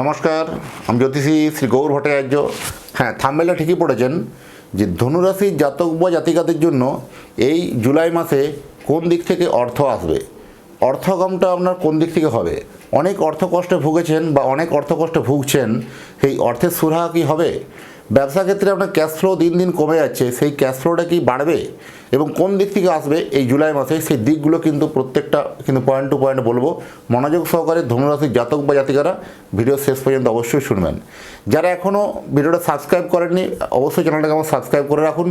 নমস্কার, আমি জ্যোতিষী শ্রী গৌর ভট্টাচার্য। হ্যাঁ থাম্বেলা ঠিকই পড়েছেন যে ধনুরাশির জাতক বা জাতিকাদের জন্য এই জুলাই মাসে কোন দিক থেকে অর্থ আসবে? অর্থগমটা আপনার কোন দিক থেকে হবে? অনেক অর্থকষ্টে ভুগেছেন বা অনেক অর্থকষ্টে ভুগছেন, সেই অর্থের সুরাহা কি হবে? ব্যবসা ক্ষেত্রে আপনার ক্যাশ ফ্লো দিন দিন কমে যাচ্ছে, সেই ক্যাশ ফ্লোটা কি বাড়বে? এবং কোন দিক থেকে আসবে এই জুলাই মাসে? সেই দিকগুলো কিন্তু প্রত্যেকটা কিন্তু পয়েন্ট টু পয়েন্ট বলব। মনোযোগ সহকারে ধনুরাশির জাতক বা জাতিকারা ভিডিও শেষ পর্যন্ত অবশ্যই শুনবেন। যারা এখনও ভিডিওটা সাবস্ক্রাইব করেননি, অবশ্যই চ্যানেলটাকে আমার সাবস্ক্রাইব করে রাখুন।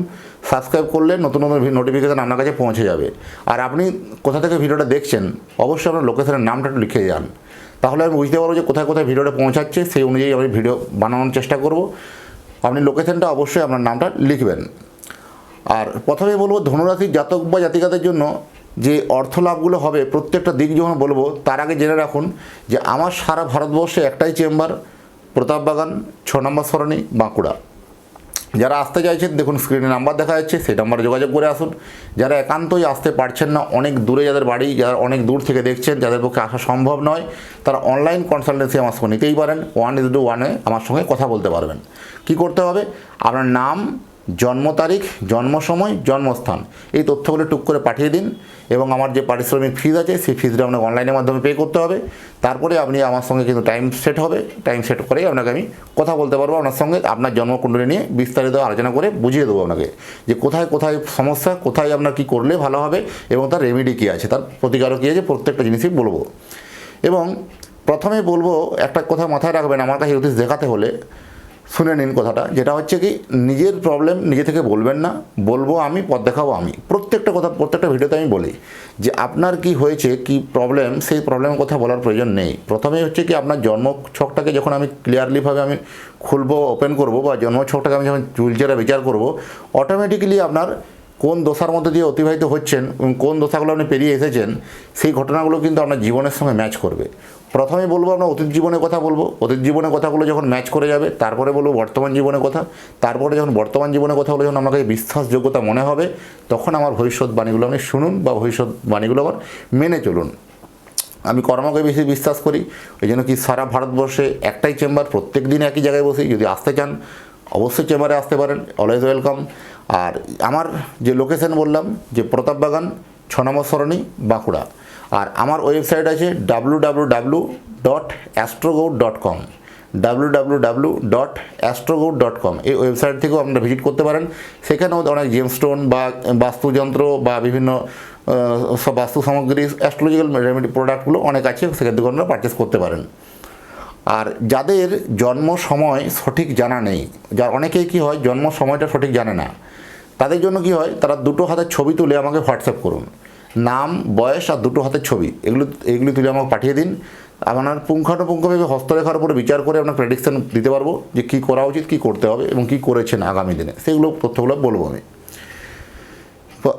সাবস্ক্রাইব করলে নতুন নতুন নোটিফিকেশান আপনার কাছে পৌঁছে যাবে। আর আপনি কোথা থেকে ভিডিওটা দেখছেন, অবশ্যই আপনার লোকেশনের নামটা একটু লিখে যান। তাহলে আমি বুঝতে পারব যে কোথায় কোথায় ভিডিওটা পৌঁছাচ্ছে, সেই অনুযায়ী আমি ভিডিও বানানোর চেষ্টা করব। আপনি লোকেশনটা অবশ্যই আপনার নামটা লিখবেন। আর প্রথমে বলব, ধনুরাশির জাতক বা জাতিকাদের জন্য যে অর্থ লাভগুলো হবে, প্রত্যেকটা দিক যখন বলব, তার আগে জেনে রাখুন যে আমার সারা ভারতবর্ষে একটাই চেম্বার, প্রতাপবাগান, ছ নম্বর সরণি, বাঁকুড়া। যারা আসতে চাইছেন, দেখুন স্ক্রিনে নাম্বার দেখা যাচ্ছে, সেই নাম্বারে যোগাযোগ করে আসুন। যারা একান্তই আসতে পারছেন না, অনেক দূরে যাদের বাড়ি, যারা অনেক দূর থেকে দেখছেন, যাদের পক্ষে আসা সম্ভব নয়, তারা অনলাইন কনসালটেন্সি আমার সঙ্গে নিতেই পারেন। ওয়ান ইজ টু ওয়ানে আমার সঙ্গে কথা বলতে পারবেন। কি করতে হবে? আপনার নাম জন্ম তারিখ, জন্ম সময়, জন্মস্থান। এই তথ্যগুলো টুক করে পাঠিয়ে দিন এবং আমার যে পারিশ্রমিক ফিজ আছে, সেই ফিজটা আপনাকে অনলাইনের মাধ্যমে পে করতে হবে। তারপরে আপনি আমার সঙ্গে কিন্তু টাইম সেট হবে। টাইম সেট করেই আপনাকে আমি কথা বলতে পারব আপনার সঙ্গে। আপনার জন্মকুণ্ডলী নিয়ে বিস্তারিত আলোচনা করে বুঝিয়ে দেবো আপনাকে যে কোথায় কোথায় সমস্যা, কোথায় আপনার কী করলে ভালো হবে এবং তার রেমেডি কী আছে, তার প্রতিকারও কী আছে, প্রত্যেকটা জিনিসই বলব। এবং প্রথমে বলব, একটা কথা মাথায় রাখবেন আমার কাছে জ্যোতিষ দেখাতে হলে শুনে নিন কথাটা। যেটা হচ্ছে কি, নিজের প্রবলেম নিজে থেকে বলবেন না, বলব আমি, পথ দেখাবো আমি। প্রত্যেকটা কথা, প্রত্যেকটা ভিডিওতে আমি বলি যে আপনার কি হয়েছে, কি প্রবলেম সেই প্রবলেমের কথা বলার প্রয়োজন নেই। প্রথমে হচ্ছে কি, আপনার জন্ম ছকটাকে যখন আমি ক্লিয়ারলিভাবে আমি খুলবো ওপেন করব বা জন্ম ছকটাকে আমি যখন চুলচেরা বিচার করব অটোমেটিক্যালি আপনার কোন দশার মধ্যে দিয়ে অতিবাহিত হচ্ছেন কোন দশাগুলো আপনি পেরিয়ে এসেছেন, সেই ঘটনাগুলো কিন্তু আপনার জীবনের সঙ্গে ম্যাচ করবে। প্রথমে বলব আমরা অতীত জীবনের কথা বলব। অতীত জীবনের কথাগুলো যখন ম্যাচ করে যাবে, তারপরে বলব বর্তমান জীবনের কথা। তারপরে যখন বর্তমান জীবনের কথাগুলো যখন আপনার কাছে বিশ্বাসযোগ্যতা মনে হবে, তখন আমার ভবিষ্যৎবাণীগুলো আপনি শুনুন বা ভবিষ্যৎবাণীগুলো আবার মেনে চলুন। আমি কর্মকে বেশি বিশ্বাস করি ওই জন্য কি সারা ভারতবর্ষে একটাই চেম্বার প্রত্যেক দিন একই জায়গায় বসি যদি আসতে চান, অবশ্যই চেম্বারে আসতে পারেন। অলওয়েজ ওয়েলকাম আর আমার যে লোকেশন বললাম, যে প্রতাপবাগান ছ নম্বর সরণি, বাঁকুড়া। আর আমার ওয়েবসাইট আছে W W W dot Astrogaur dot com W W W dot Astrogaur dot com এই ওয়েবসাইট থেকেও আপনারা ভিজিট করতে পারেন। সেখানেও অনেক জেমস্টোন বা বাস্তুযন্ত্র বা বিভিন্ন সব বাস্তু সামগ্রী অ্যাস্ট্রোলজিক্যাল রেমেডি প্রোডাক্টগুলো অনেক আছে, সেখান থেকে আপনারা পারচেস করতে পারেন। আর যাদের জন্ম সময় সঠিক জানা নেই, যার অনেকেই কী হয়, জন্ম সময়টা সঠিক জানে না তাদের জন্য কি হয়? তারা দুটো হাতের ছবি তুলে আমাকে হোয়াটসঅ্যাপ করুন। নাম, বয়স আর দুটো হাতের ছবি। এগুলো, এগুলি তুলে আমাকে পাঠিয়ে দিন। আপনার পুঙ্খানুপুঙ্খভাবে হস্তরেখার উপরে বিচার করে আপনার প্রেডিকশান দিতে পারব যে কী করা উচিত, কী করতে হবে এবং কী করেছেন আগামী দিনে। সেগুলো তথ্যগুলো বলব আমি।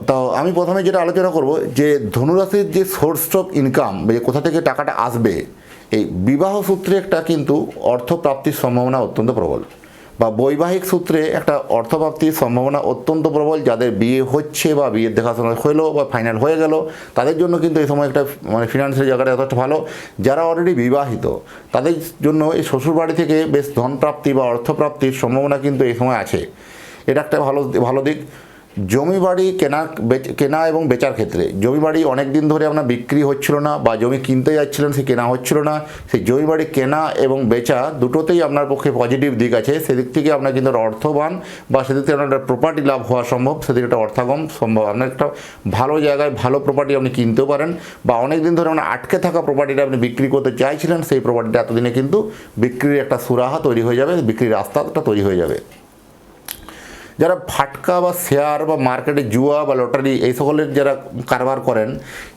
তো আমি প্রথমে যেটা আলোচনা করব যে ধনুরাশির যে সোর্স অফ ইনকাম যে কোথা থেকে টাকাটা আসবে, এই বিবাহ সূত্রে একটা কিন্তু অর্থপ্রাপ্তির সম্ভাবনা অত্যন্ত প্রবল। বা বৈবাহিক সূত্রে একটা অর্থপ্রাপ্তির সম্ভাবনা অত্যন্ত প্রবল, যাদের বিয়ে হচ্ছে বা বিয়ের দেখাশোনা হলো বা ফাইনাল হয়ে গেল, তাদের জন্য কিন্তু এই সময় একটা মানে ফিনান্সিয়াল জায়গাটা যথেষ্ট ভালো। যারা অলরেডি বিবাহিত, তাদের জন্য এই শ্বশুরবাড়ি থেকে বেশ ধনপ্রাপ্তি বা অর্থপ্রাপ্তির সম্ভাবনা কিন্তু এই সময় আছে। এটা একটা ভালো ভালো দিক। জমি বাড়ি কেনা কেনা এবং বেচার ক্ষেত্রে, জমি বাড়ি অনেক দিন ধরে আপনার বিক্রি হচ্ছিল না বা জমি কিনতে যাচ্ছিলেন, সে কেনা হচ্ছিল না সেই জমি বাড়ি কেনা এবং বেচা দুটোতেই আপনার পক্ষে পজিটিভ দিক আছে। সেদিক থেকে আপনার কিন্তু অর্থবান বা সেদিক থেকে আপনার প্রপার্টি লাভ হওয়া সম্ভব, সেদিকে একটা অর্থাগম সম্ভব। আপনার একটা ভালো জায়গায় ভালো প্রপার্টি আপনি কিনতেও পারেন বা অনেক দিন ধরে আপনার আটকে থাকা প্রপার্টিটা আপনি বিক্রি করতে চাইছিলেন, সেই প্রপার্টিটা এতদিনে কিন্তু বিক্রির একটা সুরাহা তৈরি হয়ে যাবে, বিক্রির রাস্তাটা তৈরি হয়ে যাবে। যারা ফাটকা বা শেয়ার বা মার্কেটে জুয়া বা লটারি এই সকলের যারা কারবার করেন,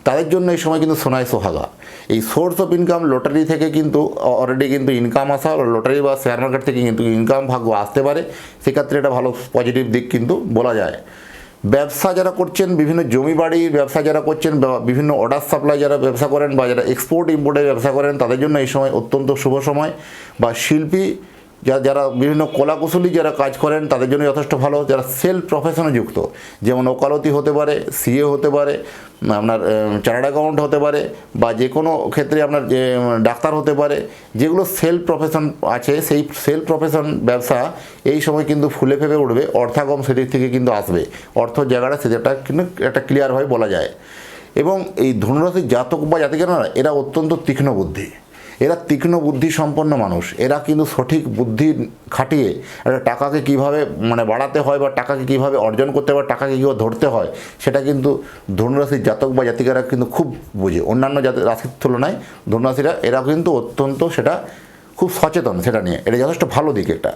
তাদের জন্য এই সময় কিন্তু সোনায় সোহাগা। এই সোর্স অফ ইনকাম লটারি থেকে কিন্তু অলরেডি কিন্তু ইনকাম আসা লটারি বা শেয়ার মার্কেট থেকে কিন্তু ইনকাম ভাগ্য আসতে পারে। সেক্ষেত্রে এটা ভালো পজিটিভ দিক কিন্তু বলা যায়। ব্যবসা যারা করছেন, বিভিন্ন জমি বাড়ির ব্যবসা যারা করছেন বিভিন্ন অর্ডার সাপ্লাই যারা ব্যবসা করেন, বা যারা এক্সপোর্ট ইম্পোর্টের ব্যবসা করেন, তাদের জন্য এই সময় অত্যন্ত শুভ সময়। বা শিল্পী যারা যারা বিভিন্ন কলাকুশলী যারা কাজ করেন তাদের জন্য যথেষ্ট ভালো। যারা সেলফ প্রফেশনে যুক্ত, যেমন ওকালতি হতে পারে, সিএ হতে পারে আপনার চার্টার্ড অ্যাকাউন্ট হতে পারে, বা যে কোনো ক্ষেত্রে আপনার, যে ডাক্তার হতে পারে, যেগুলো সেলফ প্রফেশন আছে, সেই সেলফ প্রফেশন ব্যবসা এই সময় কিন্তু ফুলে ফেপে উঠবে, অর্থাগম সেদিক থেকে কিন্তু আসবে। অর্থ জায়গাটা সেটা কিন্তু একটা ক্লিয়ারভাবে বলা যায়। এবং এই ধনুরাশির জাতক বা জাতিকারা, এরা অত্যন্ত তীক্ষ্ণ বুদ্ধি। এরা তীক্ষ্ণ বুদ্ধি সম্পন্ন মানুষ। এরা কিন্তু সঠিক বুদ্ধি খাটিয়ে একটা টাকাকে কীভাবে মানে বাড়াতে হয় বা টাকাকে কীভাবে অর্জন করতে বা টাকাকে কীভাবে ধরতে হয়, সেটা কিন্তু ধনুরাশির জাতক বা জাতিকারা কিন্তু খুব বোঝে। অন্যান্য জাতি, রাশির তুলনায় ধনুরাশিরা, এরা কিন্তু অত্যন্ত সেটা খুব সচেতন, সেটা নিয়ে। এটা যথেষ্ট ভালো দিক একটা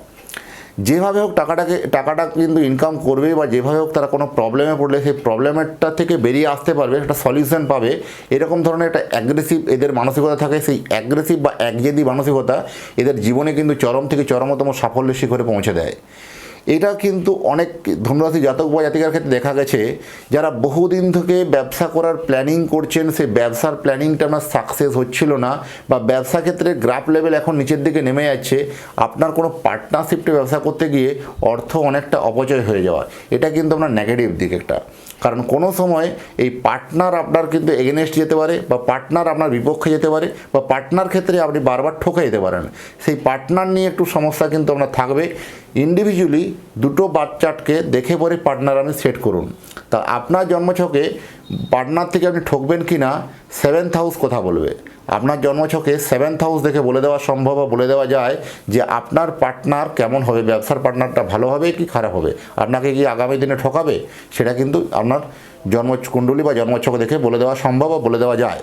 যেভাবে হোক টাকাটাকে, টাকাটা কিন্তু ইনকাম করবে বা যেভাবে হোক তারা কোনো প্রবলেমে পড়লে সেই প্রবলেমেরটা থেকে বেরিয়ে আসতে পারবে, একটা সলিউশন পাবে। এরকম ধরনের একটা অ্যাগ্রেসিভ এদের মানসিকতা থাকে। সেই অ্যাগ্রেসিভ বা একজেদি মানসিকতা এদের জীবনে কিন্তু চরম থেকে চরমতম সাফল্যের শিখরে পৌঁছে দেয়। এটা কিন্তু অনেক ধনুরাশি জাতক বা জাতিকার ক্ষেত্রে দেখা গেছে, যারা বহুদিন থেকে ব্যবসা করার প্ল্যানিং করছেন সেই ব্যবসার প্ল্যানিংটা আপনার সাকসেস হচ্ছিল না বা ব্যবসা ক্ষেত্রে গ্রাফ লেভেল এখন নিচের দিকে নেমে যাচ্ছে, আপনার কোনো পার্টনারশিপে ব্যবসা করতে গিয়ে অর্থ অনেকটা অপচয় হয়ে যাওয়া। এটা কিন্তু আপনার নেগেটিভ দিক একটা। কারণ কোনো সময় এই পার্টনার আপনার কিন্তু এগেনেস্ট যেতে পারে বা পার্টনার আপনার বিপক্ষে যেতে পারে বা পার্টনার ক্ষেত্রে আপনি বারবার ঠকে যেতে পারেন। সেই পার্টনার নিয়ে একটু সমস্যা কিন্তু আপনার থাকবে। ইন্ডিভিজুয়ালি দুটো বাচ্চাটকে দেখে পরে পার্টনার আপনি সেট করুন। তা আপনার জন্মছকে পার্টনার থেকে আপনি ঠকবেন কি না সেভেন্থ হাউস কথা বলবে। আপনার জন্মছকে সেভেন্থ হাউস দেখে বলে দেওয়া সম্ভব বা বলে দেওয়া যায় যে আপনার পার্টনার কেমন হবে, ব্যবসার পার্টনারটা ভালো হবে কি খারাপ হবে? আপনাকে কি আগামী দিনে ঠকাবে? সেটা কিন্তু আপনার জন্মকুণ্ডলী বা জন্মছক দেখে বলে দেওয়া সম্ভব বা বলে দেওয়া যায়।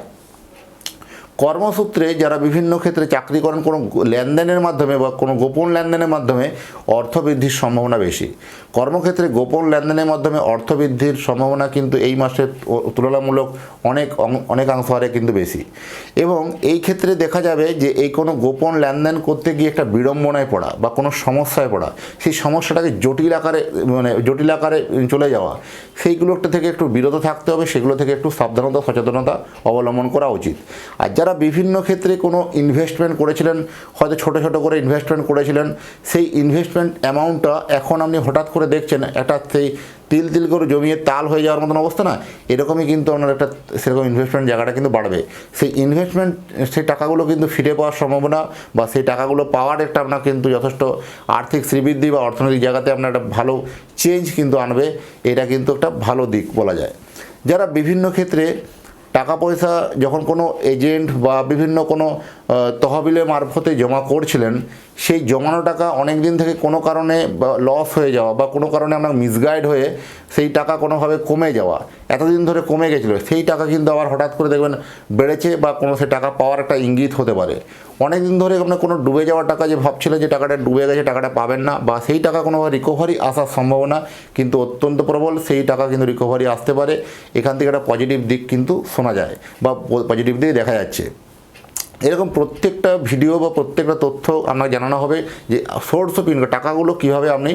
কর্মসূত্রে যারা বিভিন্ন ক্ষেত্রে চাকরি করেন, কোনো লেনদেনের মাধ্যমে বা কোনো গোপন লেনদেনের মাধ্যমে অর্থ বৃদ্ধির সম্ভাবনা বেশি। কর্মক্ষেত্রে গোপন লেনদেনের মাধ্যমে অর্থ বৃদ্ধির সম্ভাবনা কিন্তু এই মাসে তুলনামূলক অনেক অনেকাংশ হারে কিন্তু বেশি। এবং এই ক্ষেত্রে দেখা যাবে যে এই কোনো গোপন লেনদেন করতে গিয়ে একটা বিড়ম্বনায় পড়া বা কোনো সমস্যায় পড়া, সেই সমস্যাটাকে জটিল আকারে মানে জটিল আকারে চলে যাওয়া, সেইগুলো থেকে একটু বিরত থাকতে হবে, সেগুলো থেকে একটু সাবধানতা, সচেতনতা অবলম্বন করা উচিত। আর যারা বিভিন্ন ক্ষেত্রে কোনো ইনভেস্টমেন্ট করেছিলেন, হয়তো ছোট ছোট করে ইনভেস্টমেন্ট করেছিলেন, সেই ইনভেস্টমেন্ট অ্যামাউন্টটা এখন আপনি হঠাৎ করে দেখছেন, একটা সেই তিল তিল করে জমিয়ে তাল হয়ে যাওয়ার মতন অবস্থা না? এরকমই কিন্তু আপনার একটা সেরকম ইনভেস্টমেন্ট জায়গাটা কিন্তু বাড়বে। সেই ইনভেস্টমেন্ট সেই টাকাগুলো কিন্তু ফিরে পাওয়ার সম্ভাবনা বা সেই টাকাগুলো পাওয়ার একটা আপনার কিন্তু যথেষ্ট আর্থিক শ্রীবৃদ্ধি বা অর্থনৈতিক জায়গাতে আপনার একটা ভালো চেঞ্জ কিন্তু আনবে। এটা কিন্তু একটা ভালো দিক বলা যায়। যারা বিভিন্ন ক্ষেত্রে টাকা পয়সা যখন কোনো এজেন্ট বা বিভিন্ন কোনো তহবিলের মারফতে জমা করছিলেন, সেই জমানো টাকা অনেক দিন থেকে কোনো কারণে লস হয়ে যাওয়া বা কোনো কারণে আপনার মিসগাইড হয়ে সেই টাকা কোনোভাবে কমে যাওয়া, এতদিন ধরে কমে গেছিল, সেই টাকা কিন্তু আবার হঠাৎ করে দেখবেন বেড়েছে বা কোনো সে টাকা পাওয়ার একটা ইঙ্গিত হতে পারে। অনেক দিন ধরে আপনার কোনো ডুবে যাওয়া টাকা যে ভাবছিলেন যে টাকাটা ডুবে গেছে, টাকাটা পাবেন না, বা সেই টাকা কোনো রিকভারি আসার সম্ভাবনা কিন্তু অত্যন্ত প্রবল, সেই টাকা কিন্তু রিকভারি আসতে পারে। এখান থেকে একটা পজিটিভ দিক কিন্তু শোনা যায়, বা পজিটিভ দিক দেখা যাচ্ছে। এরকম প্রত্যেকটা ভিডিও বা প্রত্যেকটা তথ্য আপনাকে জানানো হবে যে সোর্স অফ ইনকাম টাকাগুলো কীভাবে আপনি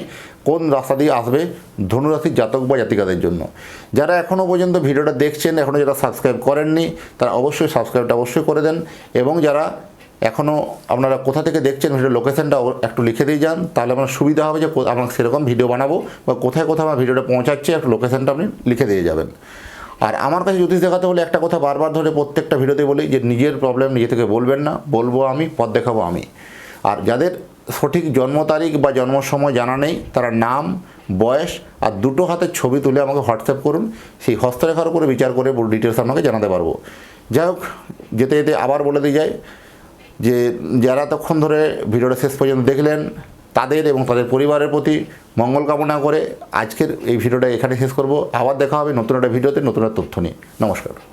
কোন রাস্তা দিয়ে আসবে ধনুরাশির জাতক বা জাতিকাদের জন্য। যারা এখনও পর্যন্ত ভিডিওটা দেখছেন এখনও যারা সাবস্ক্রাইব করেননি, তারা অবশ্যই সাবস্ক্রাইবটা অবশ্যই করে দেন, এবং যারা এখনও আপনারা কোথা থেকে দেখছেন ভিডিও লোকেশনটা একটু লিখে দিয়ে যান। তাহলে আমার সুবিধা হবে যে আমরা সেরকম ভিডিও বানাবো বা কোথায় কোথায় আমার ভিডিওটা পৌঁছাচ্ছে, একটু লোকেশনটা আপনি লিখে দিয়ে যাবেন। আর আমার কাছে জ্যোতিষ দেখাতে হলে একটা কথা বারবার ধরে প্রত্যেকটা ভিডিওতে বলি যে নিজের প্রবলেম নিজে থেকে বলবেন না, বলব আমি, পথ দেখাবো আমি। আর যাদের সঠিক জন্ম তারিখ বা জন্ম সময় জানা নেই, তারা নাম, বয়স আর দুটো হাতের ছবি তুলে আমাকে হোয়াটসঅ্যাপ করুন, সেই হস্তরেখার উপরে বিচার করে ডিটেলস আপনাকে জানাতে পারব। যাই হোক, যেতে যেতে আবার বলে দিয়ে যায় যে যারা তখন ধরে ভিডিওটা শেষ পর্যন্ত দেখলেন, তাদের এবং তাদের পরিবারের প্রতি মঙ্গল কামনা করে আজকের এই ভিডিওটা এখানে শেষ করব। আবার দেখা হবে নতুন একটা ভিডিওতে নতুন একটা তথ্য নিয়ে। নমস্কার।